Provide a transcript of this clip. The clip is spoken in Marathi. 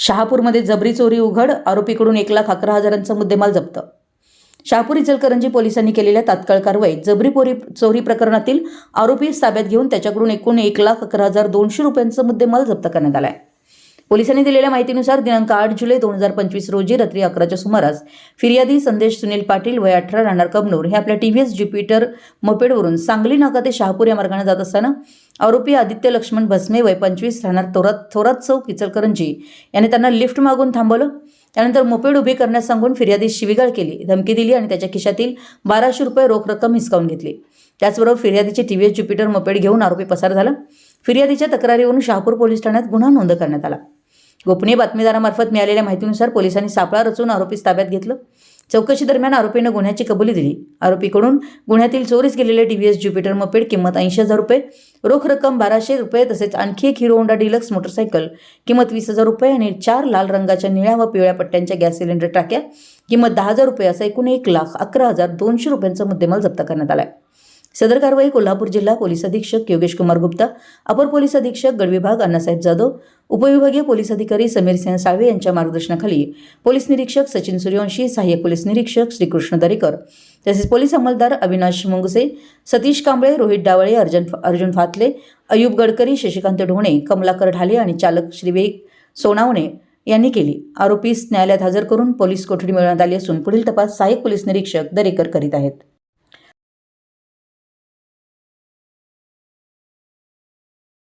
शहापूरमध्ये जबरी चोरी उघड आरोपीकडून एक लाख अकरा हजारांचा मुद्देमाल जप्त. शहापूर इचलकरंजी पोलिसांनी केलेल्या तात्काळ कारवाईत जबरी पोरी चोरी प्रकरणातील आरोपी ताब्यात घेऊन त्याच्याकडून एकूण एक लाख अकरा हजार दोनशे रुपयांचा मुद्देमाल जप्त करण्यात आला आहे पोलिसांनी दिलेल्या माहितीनुसार दिनांक आठ जुलै दोन हजार पंचवीस रोजी रात्री अकराच्या सुमारास फिर्यादी संदेश सुनील पाटील वय अठरा राहणार कबनूर. हे आपल्या टी व्ही एस ज्युपिटर मोपेडवरून सांगली नाका ते शहापूर या मार्गाने जात असताना आरोपी आदित्य लक्ष्मण भस्मे वय पंचवीस राहणार थोरात थोरात चौक इचलकरंजी याने त्यांना लिफ्ट मागून थांबवलं. त्यानंतर मोपेड उभी करण्यास सांगून फिर्यादी शिवीगाळ केली धमकी दिली आणि त्याच्या खिशातील बाराशे रुपये रोख रक्कम हिसकावून घेतली. त्याचबरोबर फिर्यादीची T V S Jupiter moped घेऊन आरोपी पसार झाला. फिर्यादीच्या तक्रारीवरून शहापूर पोलीस ठाण्यात गुन्हा नोंद करण्यात आला. गोपनीय बातमीदारामार्फत मिळालेल्या माहितीनुसार पोलिसांनी सापळा रचून आरोपीस ताब्यात घेतलं. चौकशी दरम्यान आरोपीनं गुन्ह्याची कबुली दिली. आरोपीकडून गुन्ह्यातील चोरीस गेलेले T V S Jupiter moped किंमत ऐंशी हजार रुपये रोख रक्कम बाराशे रुपये तसेच आणखी एक हिरो होंडा डिलक्स मोटरसायकल किंमत वीस हजार रुपये आणि चार लाल रंगाच्या निळ्या व पिवळ्या पट्ट्यांच्या गॅस सिलेंडर टाक्या किंमत दहा हजार रुपये असा एकूण एक लाख अकरा हजार दोनशे रुपयांचा मुद्देमाल जप्त करण्यात आला आहे सदर कारवाई कोल्हापूर जिल्हा पोलीस अधीक्षक योगेश कुमार गुप्ता अपर पोलीस अधीक्षक गडविभाग अण्णासाहेब जाधव उपविभागीय पोलीस अधिकारी समीर सिंह साळवे यांच्या मार्गदर्शनाखाली पोलीस निरीक्षक सचिन सूर्यवंशी सहाय्यक पोलीस निरीक्षक श्रीकृष्ण दरेकर तसेच पोलीस अंमलदार अविनाश मुंगसे सतीश कांबळे रोहित डावळे अर्जुन अर्जुन फातले अयुब गडकरी शशिकांत ढोणे कमलाकर ढाले आणि चालक श्रीवेग सोनावणे यांनी केली. आरोपीस न्यायालयात हजर करून पोलीस कोठडी मिळवण्यात आली असून पुढील तपास सहाय्यक पोलीस निरीक्षक दरेकर करीत आहेत.